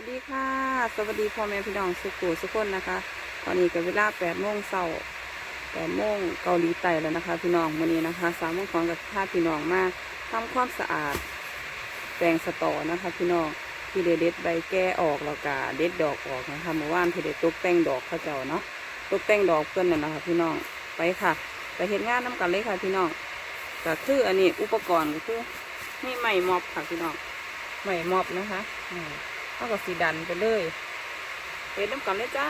วัสดีค่ะ สวัสดีพ่อแม่พี่น้องสุขุสุขคนนะคะ ตอนนี้ก็เวลา8โมงเช้า8โมงเกาหลีใต้แล้วนะคะ พี่น้องวันนี้นะคะสามโมงของกับพาพี่น้องมาทำความสะอาดแปลงสตอนะคะ พี่น้องที่เด็ดใบแก้ออกแล้วก็เด็ดดอกออกนะคะเมื่อวานที่ได้ตกแต่งดอกเขาเจ้าเนาะตกแต่งดอกเพื่อนนั่นนะคะ พี่น้องไปค่ะไปเห็นงานน้กันเลยค่ะ พี่น้องก็คืออันนี้อุปกรณ์ก็คือนี่ไม้มอบค่ะพี่น้องไม้มอบนะคะ เขาก็สีดันไปเลยเป็นน้ำกันเลยจ้า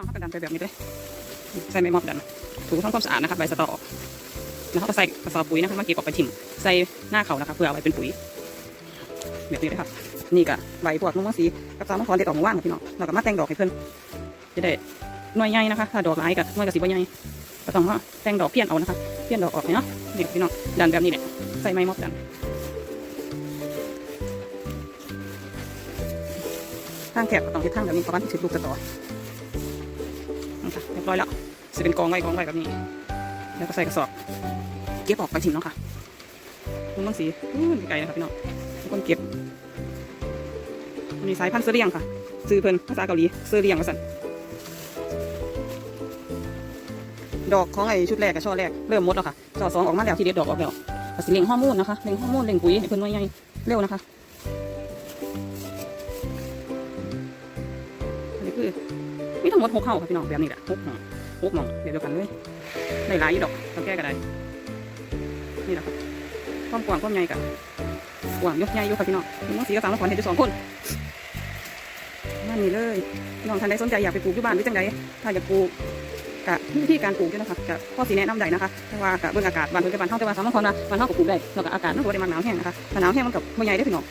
น้องเขากระดันไปแบบนี้เลยใส่ไม้มอบดันถูทำความสะอาดนะคะใบสตอออกแล้วเขาก็ใส่กระสอบปุ๋ยนะคะมาเก็บออกไปทิ่มใส่หน้าเขานะคะเพื่อเอาไปเป็นปุ๋ยแบบนี้เลยค่ะนี่ก็ใบพวกนุ่มสีกับสามะพร้าวเด็ดออกมาว่างพี่น้องเราก็มาแต่งดอกให้เพื่อนจะได้หน่วยใหญ่นะคะถ้าดอกหลายกับหน่วยกับสีใบใหญ่ก็ต้องมาแต่งดอกเพี้ยนเอานะคะเพี้ยนดอกออกเนาะนี่พี่น้องดันแบบนี้เนี่ยใส่ไม้มอบดันทางแคบก็ต้องที่ทางแบบนี้เพราะว่าถือลูกสตอนะคะเรียบร้อยแล้วจะเป็นกองไว้กองไว้แบบนี้ แล้วก็ใส่กระสอบ เก็บออกไปทิ้งเนาะค่ะลุงมังสีอู้ยไกลนะครับพี่น้องทุกคนเก็บอันนี้สายพันธุ์เสอเรียงค่ะ ซื้อเพิ่นภาษาเกาหลีเสอเรียงว่าสั่นดอกของไอ้ชุดแรกกับช่อแรกเริ่มหมดแล้วค่ะช่อสองออกมาแล้วที่เด็ดดอกออกแล้วสิเล็งฮอร์โมนนะคะเล็งฮอร์โมนเล็งปุ๋ยให้เพิ่นไว้ใหญ่เร็วนะคะ มีทั้งหมดหกเข้าค่ะพี่น้องแบบนี้แหละหกหมองหกหมองเดียวกันเลยได้หลายอยู่ดอกต้องแก้กันได้นี่แหละความกว้างความใหญ่กันกว้างยกใหญ่ยกค่ะพี่น้องพี่น้องสีกับสามละครเห็นอยู่สองคนนั่นนี่เลยพี่น้องท่านใดสนใจอยากไปปลูกที่บ้านหรือจังใดถ้าอยากปลูกกะวิธีการปลูกด้วยนะคะกะข้อสีแนะนำใดนะคะเพราะว่ากะเบื้องอากาศบ้านเพิ่นกับบ้านเฮาแต่ว่าสามละครนะบ้านเฮาก็ปลูกได้แล้วก็อากาศมันก็บ่ได้มันหนาวแห้งนะคะถ้าหนาวแห้งมันกับบ่ใหญ่ได้พี่น้อง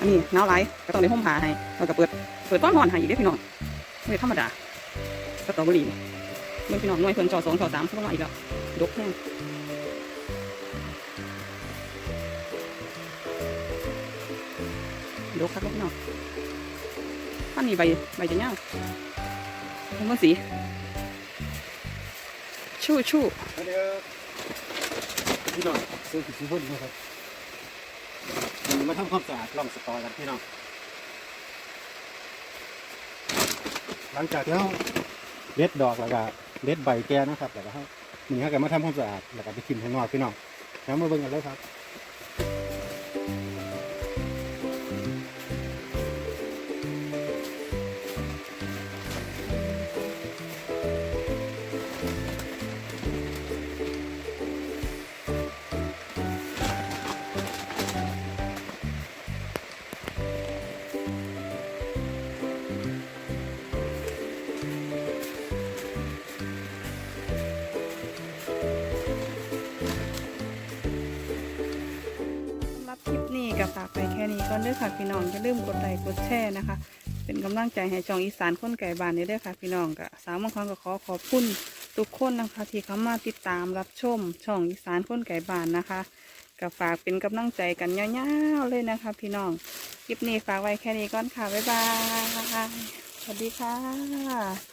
อันนี้หนาวหลายก็ต้องได้ห่มผ้าให้แล้วก็เปิดเปิดป้อนหอนให้อีกได้พี่น้อง ไม่ธรรมดาสตรอเบอรี่เมื่อพี่น้องหน่วยเพิ่นจอสองจอสามเขาต้องมาอีกแล้วดกแห้งดกครับพี่น้องอันนี้ใบใบจะเงาผมว่าสีชู่ชู่พี่น้องซื้อผิดซื้อพุ่นนะครับวันนี้มาทำความสะอาดลองสตอกันพี่น้อง หลังจากที่เราเล็ดดอกแล้วก็เล็ดใบแก่นะครับแล้วก็เขานี่เขาก็มาทำความสะอาดแล้วก็ไปกินข้างนอกพี่น้องแล้วมาเบิ่งกันเลยครับ คลิปนี้ก็ฝากไปแค่นี้ก่อนเด้อค่ะพี่น้องอย่าลืมกดไลค์กดแชร์นะคะ เป็นกำลังใจให้จองอีสานคนไก่บานนี้เด้อค่ะพี่น้องก็สาวบางคนก็ขอขอบคุณทุกคนนะคะที่เข้ามาติดตามรับชมช่องอีสานคนไก่บานนะคะก็ฝากเป็นกำลังใจกันยาวๆเลยนะคะ พี่น้องคลิปนี้ฝากไว้แค่นี้ก่อนค่ะบ๊ายบายสวัสดีค่ะ